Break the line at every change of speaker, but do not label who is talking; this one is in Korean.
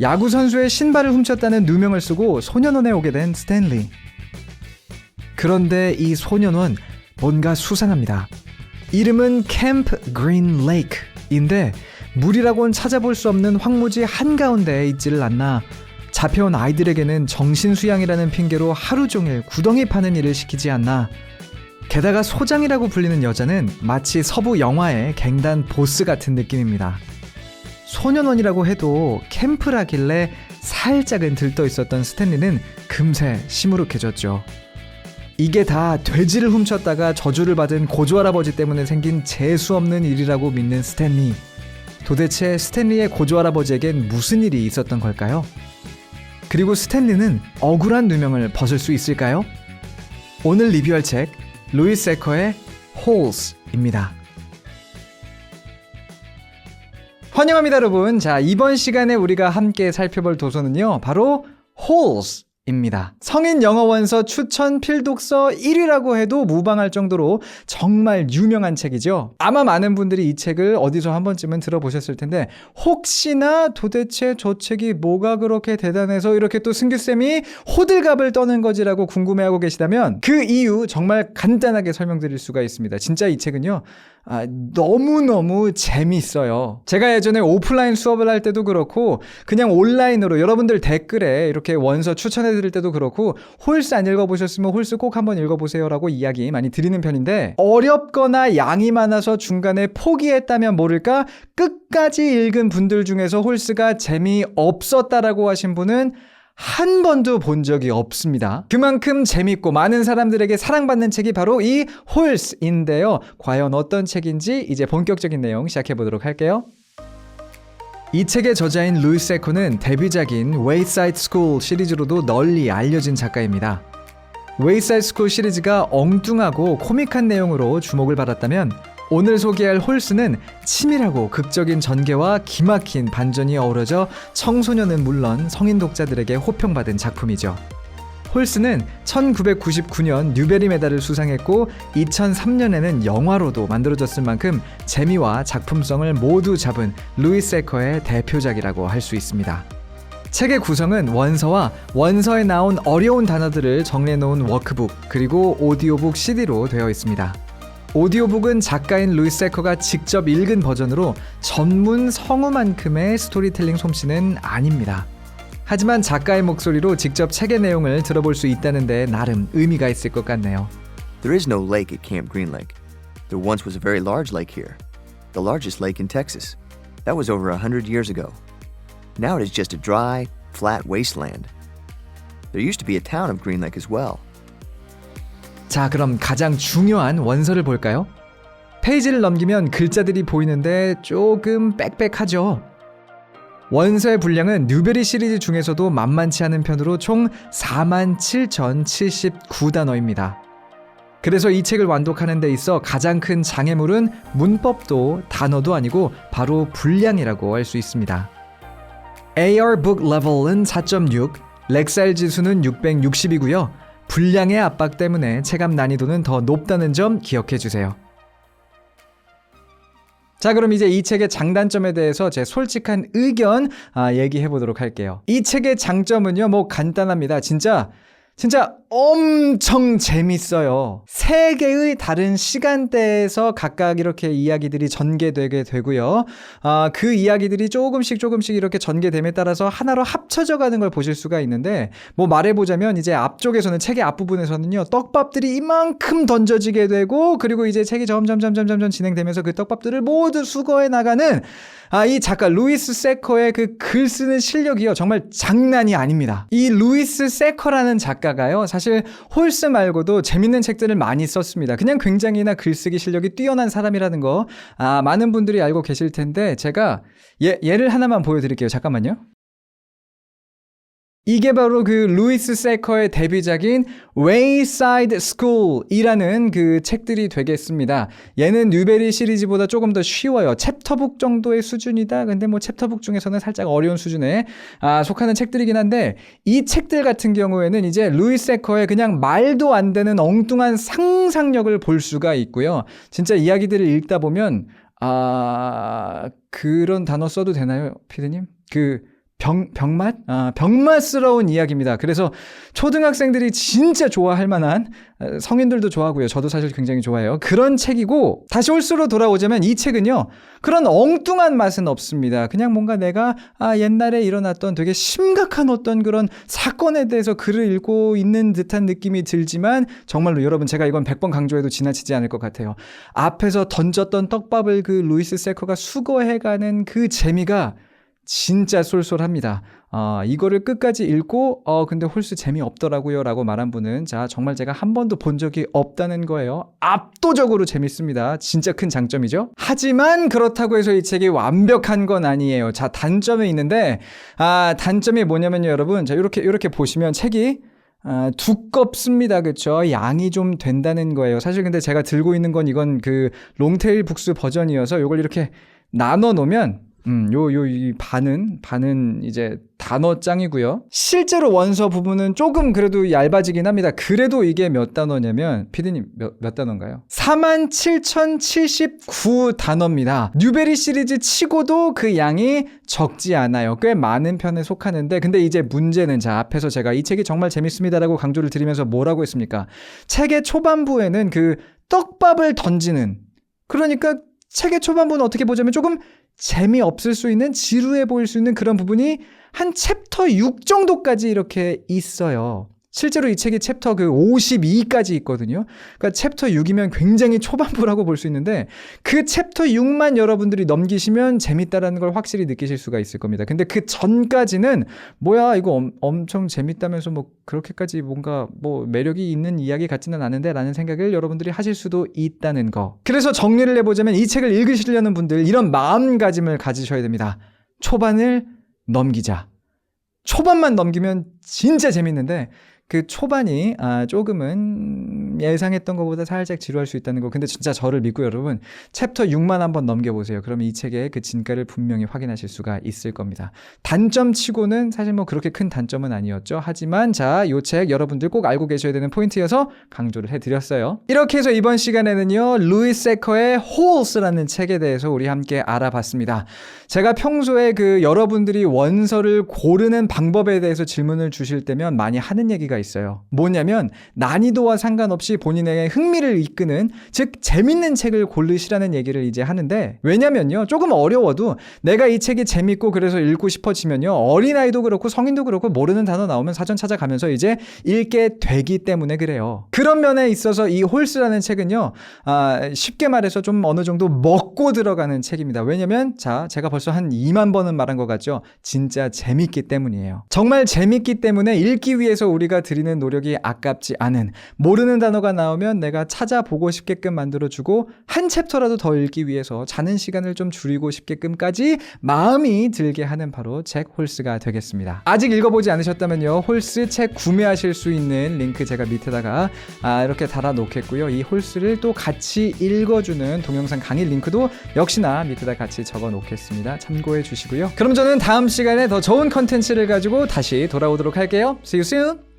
야구 선수의 신발을 훔쳤다는 누명을 쓰고 소년원에 오게 된 스탠리. 그런데 이 소년원 뭔가 수상합니다. 이름은 캠프 그린 레이크인데 물이라고는 찾아볼 수 없는 황무지 한가운데에 있지를 않나 잡혀온 아이들에게는 정신수양이라는 핑계로 하루 종일 구덩이 파는 일을 시키지 않나 게다가 소장이라고 불리는 여자는 마치 서부 영화의 갱단 보스 같은 느낌입니다. 소년원이라고 해도 캠프라길래 살짝은 들떠 있었던 스탠리는 금세 시무룩해졌죠. 이게 다 돼지를 훔쳤다가 저주를 받은 고조할아버지 때문에 생긴 재수 없는 일이라고 믿는 스탠리. 도대체 스탠리의 고조할아버지에겐 무슨 일이 있었던 걸까요? 그리고 스탠리는 억울한 누명을 벗을 수 있을까요? 오늘 리뷰할 책 루이스 에커의 Holes입니다. 환영합니다, 여러분. 자, 이번 시간에 우리가 함께 살펴볼 도서는요, 바로 Holes 입니다. 성인 영어 원서 추천 필독서 1위라고 해도 무방할 정도로 정말 유명한 책이죠. 아마 많은 분들이 이 책을 어디서 한 번쯤은 들어보셨을 텐데 혹시나 도대체 저 책이 뭐가 그렇게 대단해서 이렇게 또 승규쌤이 호들갑을 떠는 거지라고 궁금해하고 계시다면 그 이유 정말 간단하게 설명드릴 수가 있습니다. 진짜 이 책은요. 아, 너무너무 재밌어요. 제가 예전에 오프라인 수업을 할 때도 그렇고, 그냥 온라인으로 여러분들 댓글에 이렇게 원서 추천해 드릴 때도 그렇고, 홀스 안 읽어보셨으면 홀스 꼭 한번 읽어보세요라고 이야기 많이 드리는 편인데, 어렵거나 양이 많아서 중간에 포기했다면 모를까, 끝까지 읽은 분들 중에서 홀스가 재미없었다라고 하신 분은 한 번도 본 적이 없습니다. 그만큼 재밌고 많은 사람들에게 사랑받는 책이 바로 이 홀스인데요. 과연 어떤 책인지 이제 본격적인 내용 시작해 보도록 할게요. 이 책의 저자인 루이스 에코는 데뷔작인 웨이사이드 스쿨 시리즈로도 널리 알려진 작가입니다. 웨이사이드 스쿨 시리즈가 엉뚱하고 코믹한 내용으로 주목을 받았다면 오늘 소개할 홀스는 치밀하고 극적인 전개와 기막힌 반전이 어우러져 청소년은 물론 성인 독자들에게 호평받은 작품이죠. 홀스는 1999년 뉴베리 메달을 수상했고 2003년에는 영화로도 만들어졌을 만큼 재미와 작품성을 모두 잡은 루이스 에커의 대표작이라고 할 수 있습니다. 책의 구성은 원서와 원서에 나온 어려운 단어들을 정리해 놓은 워크북 그리고 오디오북 CD로 되어 있습니다. 오디오북은 작가인 루이스 에커가 직접 읽은 버전으로 전문 성우만큼의 스토리텔링 솜씨는 아닙니다. 하지만 작가의 목소리로 직접 책의 내용을 들어볼 수 있다는 데 나름 의미가 있을 것 같네요.
There is no lake at Camp Green Lake. There once was a very large lake here, the largest lake in Texas. That was over a hundred years ago. Now it is just a dry, flat wasteland. There used to be a town of Green Lake as well.
자, 그럼 가장 중요한 원서를 볼까요? 페이지를 넘기면 글자들이 보이는데 조금 빽빽하죠. 원서의 분량은 뉴베리 시리즈 중에서도 만만치 않은 편으로 총 47,079단어입니다. 그래서 이 책을 완독하는 데 있어 가장 큰 장애물은 문법도 단어도 아니고 바로 분량이라고 할 수 있습니다. AR Book Level은 4.6, 렉사일 지수는 660이고요. 분량의 압박 때문에 체감 난이도는 더 높다는 점 기억해 주세요. 자, 그럼 이제 이 책의 장단점에 대해서 제 솔직한 의견 아, 얘기해 보도록 할게요. 이 책의 장점은요, 뭐 간단합니다. 진짜 진짜 엄청 재밌어요. 세 개의 다른 시간대에서 각각 이렇게 이야기들이 전개되게 되고요. 아, 그 이야기들이 조금씩 조금씩 이렇게 전개됨에 따라서 하나로 합쳐져 가는 걸 보실 수가 있는데, 뭐 말해보자면 이제 앞쪽에서는, 책의 앞부분에서는요, 떡밥들이 이만큼 던져지게 되고, 그리고 이제 책이 점점, 점점, 점점 진행되면서 그 떡밥들을 모두 수거해 나가는, 아, 이 작가, 루이스 세커의 그 글 쓰는 실력이요. 정말 장난이 아닙니다. 이 루이스 세커라는 작가가요. 사실 홀스 말고도 재밌는 책들을 많이 썼습니다. 그냥 굉장히나 글쓰기 실력이 뛰어난 사람이라는 거, 아, 많은 분들이 알고 계실 텐데, 제가 예, 예를 하나만 보여드릴게요. 잠깐만요. 이게 바로 그 루이스 세커의 데뷔작인 Wayside School이라는 그 책들이 되겠습니다. 얘는 뉴베리 시리즈보다 조금 더 쉬워요. 챕터북 정도의 수준이다. 근데 뭐 챕터북 중에서는 살짝 어려운 수준에 아, 속하는 책들이긴 한데 이 책들 같은 경우에는 이제 루이스 세커의 그냥 말도 안 되는 엉뚱한 상상력을 볼 수가 있고요. 진짜 이야기들을 읽다 보면 아 그런 단어 써도 되나요, 피디님? 그 병, 병맛? 아, 병맛스러운 이야기입니다. 그래서 초등학생들이 진짜 좋아할 만한, 어, 성인들도 좋아하고요. 저도 사실 굉장히 좋아해요. 그런 책이고, 다시 홀수로 돌아오자면 이 책은요, 그런 엉뚱한 맛은 없습니다. 그냥 뭔가 내가, 아, 옛날에 일어났던 되게 심각한 어떤 그런 사건에 대해서 글을 읽고 있는 듯한 느낌이 들지만, 정말로 여러분, 제가 이건 100번 강조해도 지나치지 않을 것 같아요. 앞에서 던졌던 떡밥을 그 루이스 세커가 수거해가는 그 재미가 진짜 쏠쏠합니다. 어, 이거를 끝까지 읽고, 어, 근데 홀수 재미없더라고요. 라고 말한 분은, 자, 정말 제가 한 번도 본 적이 없다는 거예요. 압도적으로 재밌습니다. 진짜 큰 장점이죠. 하지만 그렇다고 해서 이 책이 완벽한 건 아니에요. 자, 단점이 있는데, 아, 단점이 뭐냐면요, 여러분. 자, 이렇게, 이렇게 보시면 책이 아, 두껍습니다. 그쵸? 양이 좀 된다는 거예요. 사실 근데 제가 들고 있는 건 이건 그 롱테일 북스 버전이어서 이걸 이렇게 나눠 놓으면 음, 요, 요, 이 반은, 반은 이제 단어장이고요. 실제로 원서 부분은 조금 그래도 얇아지긴 합니다. 그래도 이게 몇 단어냐면, 피디님 몇, 몇 단어인가요? 47,079 단어입니다. 뉴베리 시리즈 치고도 그 양이 적지 않아요. 꽤 많은 편에 속하는데, 근데 이제 문제는 자, 앞에서 제가 이 책이 정말 재밌습니다라고 강조를 드리면서 뭐라고 했습니까? 책의 초반부에는 그 떡밥을 던지는, 그러니까 책의 초반부는 어떻게 보자면 조금 재미없을 수 있는 지루해 보일 수 있는 그런 부분이 한 챕터 6 정도까지 이렇게 있어요. 실제로 이 책이 챕터 그 52까지 있거든요. 그러니까 챕터 6이면 굉장히 초반부라고 볼 수 있는데 그 챕터 6만 여러분들이 넘기시면 재밌다라는 걸 확실히 느끼실 수가 있을 겁니다. 근데 그 전까지는 뭐야 이거 엄, 엄청 재밌다면서 뭐 그렇게까지 뭔가 뭐 매력이 있는 이야기 같지는 않은데 라는 생각을 여러분들이 하실 수도 있다는 거. 그래서 정리를 해보자면 이 책을 읽으시려는 분들 이런 마음가짐을 가지셔야 됩니다. 초반을 넘기자. 초반만 넘기면 진짜 재밌는데 그 초반이 아 조금은 예상했던 것보다 살짝 지루할 수 있다는 거. 근데 진짜 저를 믿고 여러분 챕터 6만 한번 넘겨보세요. 그러면 이 책의 그 진가를 분명히 확인하실 수가 있을 겁니다. 단점 치고는 사실 뭐 그렇게 큰 단점은 아니었죠. 하지만 자, 요 책 여러분들 꼭 알고 계셔야 되는 포인트여서 강조를 해드렸어요. 이렇게 해서 이번 시간에는요 루이스 세커의 Holes라는 책에 대해서 우리 함께 알아봤습니다. 제가 평소에 그 여러분들이 원서를 고르는 방법에 대해서 질문을 주실 때면 많이 하는 얘기가 있어요. 뭐냐면 난이도와 상관없이 본인에게 흥미를 이끄는 즉 재밌는 책을 고르시라는 얘기를 이제 하는데 왜냐면요 조금 어려워도 내가 이 책이 재밌고 그래서 읽고 싶어지면요 어린아이도 그렇고 성인도 그렇고 모르는 단어 나오면 사전 찾아가면서 이제 읽게 되기 때문에 그래요. 그런 면에 있어서 이 홀스라는 책은요 아, 쉽게 말해서 좀 어느 정도 먹고 들어가는 책입니다. 왜냐면 자 제가 벌써 한 2만 번은 말한 것 같죠. 진짜 재밌기 때문이에요. 정말 재밌기 때문에 읽기 위해서 우리가 드리는 노력이 아깝지 않은 모르는 단어가 나오면 내가 찾아보고 싶게끔 만들어주고 한 챕터라도 더 읽기 위해서 자는 시간을 좀 줄이고 싶게끔까지 마음이 들게 하는 바로 책 홀스가 되겠습니다. 아직 읽어보지 않으셨다면요. 홀스 책 구매하실 수 있는 링크 제가 밑에다가 아, 이렇게 달아 놓겠고요. 이 홀스를 또 같이 읽어주는 동영상 강의 링크도 역시나 밑에다 같이 적어 놓겠습니다. 참고해 주시고요. 그럼 저는 다음 시간에 더 좋은 컨텐츠를 가지고 다시 돌아오도록 할게요. See you soon!